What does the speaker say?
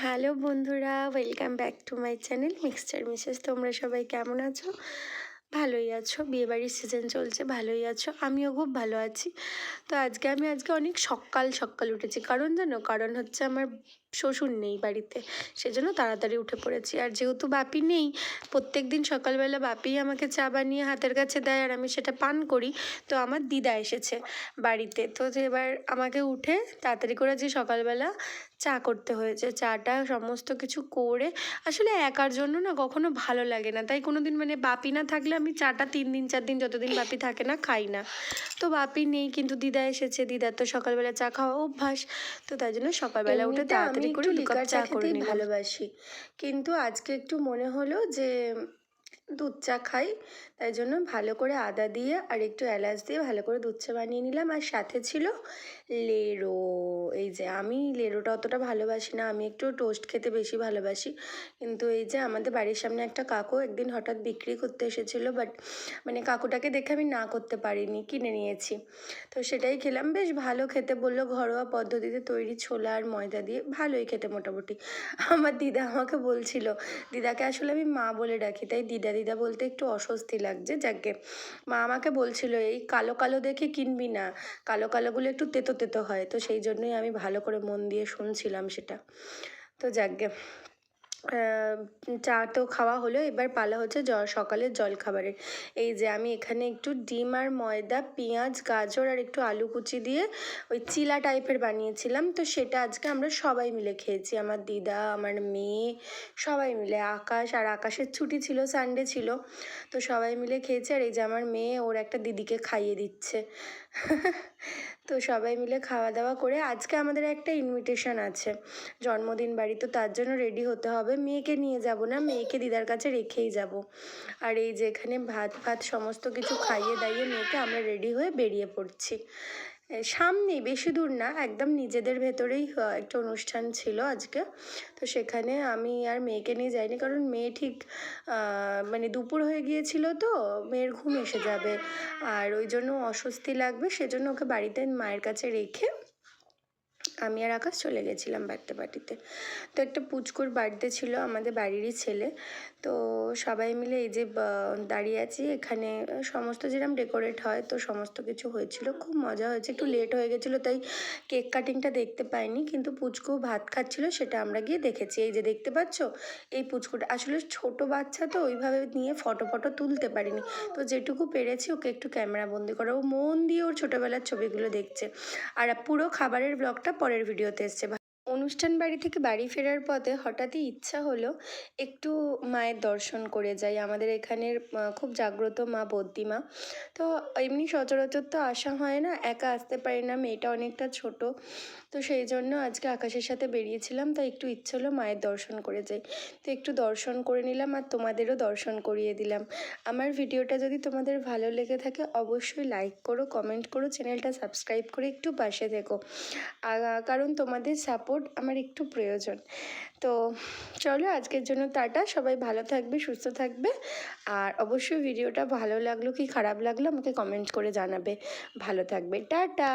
Hello বন্ধুরা, welcome back to my channel mixture Mrs. তোমরা সবাই কেমন আছো? ভালোই আছো। বিয়েবাড়ির সিজন চলছে, ভালোই আছো। আমিও খুব ভালো আছি। তো আজকে আমি, আজকে অনেক সকাল সকাল উঠেছি। কারণ জানো? কারণ হচ্ছে আমার শ্বশুর নেই বাড়িতে। সেজন্য তাড়াতাড়ি উঠে পড়েছি। আর যেহেতু বাপি নেই প্রত্যেক দিন সকালবেলা বাপিই আমাকে চা বানিয়ে হাতের কাছে দেয় আর আমি সেটা পান করি তো আমার দিদা এসেছে বাড়িতে। তো এবার আমাকে উঠে তাড়াতাড়ি করে যে সকালবেলা চা করতে হয়েছে। চাটা সমস্ত কিছু করে আসলে একার জন্য না কখনো ভালো লাগে না। তাই কোনো দিন মানে বাপি না থাকলে আমি চাটা তিন দিন চার দিন যতদিন বাপি থাকে না খাই না। তো বাপি নেই কিন্তু দিদা এসেছে। দিদার তো সকালবেলা চা খাওয়া অভ্যাস তো তাই জন্য সকালবেলা উঠে তাড়াতাড়ি করে দু কাপ চা করে ভালোবাসি। কিন্তু আজকে একটু মনে হলো যে দুধ চা খাই। তাই জন্য ভালো করে আদা দিয়ে আর একটু এলাচ দিয়ে ভালো করে দুধ চা বানিয়ে নিলাম। আর সাথে ছিল লেরো। এই যে আমি লেরোটা অতটা ভালোবাসি না, আমি একটু টোস্ট খেতে বেশি ভালোবাসি। কিন্তু এই যে আমাদের বাড়ির সামনে একটা কাকু একদিন হঠাৎ বিক্রি করতে এসেছিল, বাট মানে কাকুটাকে দেখে আমি না করতে পারিনি, কিনে নিয়েছি। তো সেটাই খেলাম। বেশ ভালো খেতে বলল, ঘরোয়া পদ্ধতিতে তৈরি ছোলা আর ময়দা দিয়ে। ভালোই খেতে মোটামুটি। আমার দিদা আমাকে বলছিল, দিদাকে আসলে আমি মা বলে ডাকি, তাই দিদা দিদা বলতে একটু অস্বস্তি লাগছে। যাকে মা আমাকে বলছিল এই কালো কালো দেখে কিনবি না। কালো কালোগুলো একটু তেতো তেতো হয়। তো সেই জন্যই আমি ভালো করে মন দিয়ে শুনছিলাম সেটা। তো আহ, চা তো খাওয়া হলো। এবার পালা হচ্ছে জ, সকালের জলখাবারের। এই যে আমি এখানে একটু ডিম আর ময়দা, পেঁয়াজ, গাজর আর একটু আলু কুচি দিয়ে ওই চিলা টাইপের বানিয়েছিলাম। তো সেটা আজকে আমরা সবাই মিলে খেয়েছি। আমার দিদা, আমার মেয়ে, সবাই মিলে। আকাশ আর আকাশের ছুটি ছিল সানডে ছিল। তো সবাই মিলে খেয়েছি। আর এই যে আমার মেয়ে, ওর একটা দিদিকে খাইয়ে দিচ্ছে। তো সবাই মিলে খাওয়া দাওয়া করে আজকে আমাদের একটা ইনভিটেশন আছে। জন্মদিন বাড়ি, তো তার জন্য রেডি হতে হবে। মেয়েকে নিয়ে যাব না, মেয়েকে দিদার কাছে রেখেই যাব। আর এই যে এখানে ভাত ফাত সমস্ত কিছু খাইয়ে দাইয়ে মেয়েকে আমরা রেডি হয়ে বেরিয়ে পড়ছি। এ, সামনেই বেশি দূর না একদম নিজেদের ভেতরেই একটা অনুষ্ঠান ছিল আজকে। তো সেখানে আমি আর মেয়েকে নিয়ে যাইনি কারণ মেয়ে ঠিক মানে দুপুর হয়ে গিয়েছিল তো মেয়ের ঘুম এসে যাবে। আর ওই জন্য অস্বস্তি লাগবে সেজন্য ওকে বাড়িতে মায়ের কাছে রেখে আমি আর আকাশ চলে গেছিলাম বার্থডে পার্টিতে। তো একটা পুচকুর বার্থডে ছিল আমাদের বাড়িরই ছেলে। তো সবাই মিলে এই যে দাঁড়িয়ে আছি, এখানে সমস্ত যেরকম ডেকোরেট হয়, তো সমস্ত কিছু হয়েছিল। খুব মজা হয়েছে, একটু লেট হয়ে গেছিল, তাই কেক কাটিংটা দেখতে পাইনি, কিন্তু পুচকু ভাত খাচ্ছিল, সেটা আমরা গিয়ে দেখেছি। এই যে দেখতে পাচ্ছ? এই পুচকুটা, আসলে ছোট বাচ্চা তো, ওইভাবে নিয়ে ফটো ফটো তুলতে পারিনি। তো যেটুকু পেরেছি, ওকে একটু ক্যামেরা বন্দি করে। ও মন দিয়ে ওর ছোটোবেলার ছবিগুলো দেখছে। আর পুরো খাবারের ব্লগটা পরের ভিডিওতে এসছে। অনুষ্ঠান বাড়ি থেকে বাড়ি ফেরার পথে হঠাৎই ইচ্ছা হলো একটু মায়ের দর্শন করে যাই। আমাদের এখানের খুব জাগ্রত মা বদ্যিমা তো এমনি সচরাচর তো আসা হয় না, একা আসতে পারি না, মেয়েটা অনেকটা ছোট। তো সেই জন্য আজকে আকাশের সাথে বেরিয়েছিলাম, তাই একটু ইচ্ছে হলো মায়ের দর্শন করে যাই। তো একটু দর্শন করে নিলাম আর তোমাদেরও দর্শন করিয়ে দিলাম। আমার ভিডিওটা যদি তোমাদের ভালো লেগে থাকে, অবশ্যই লাইক করো কমেন্ট করো চ্যানেলটা সাবস্ক্রাইব করে একটু পাশে থেকো। কারণ তোমাদের সাপোর্ট আমার একটু প্রয়োজন। তো চলো আজকের জন্য টাটা, সবাই ভালো থাকবে, সুস্থ থাকবে। আর অবশ্যই ভিডিওটা ভালো লাগল কি খারাপ লাগল আমাকে কমেন্ট করে জানাবে। ভালো থাকবে, টাটা!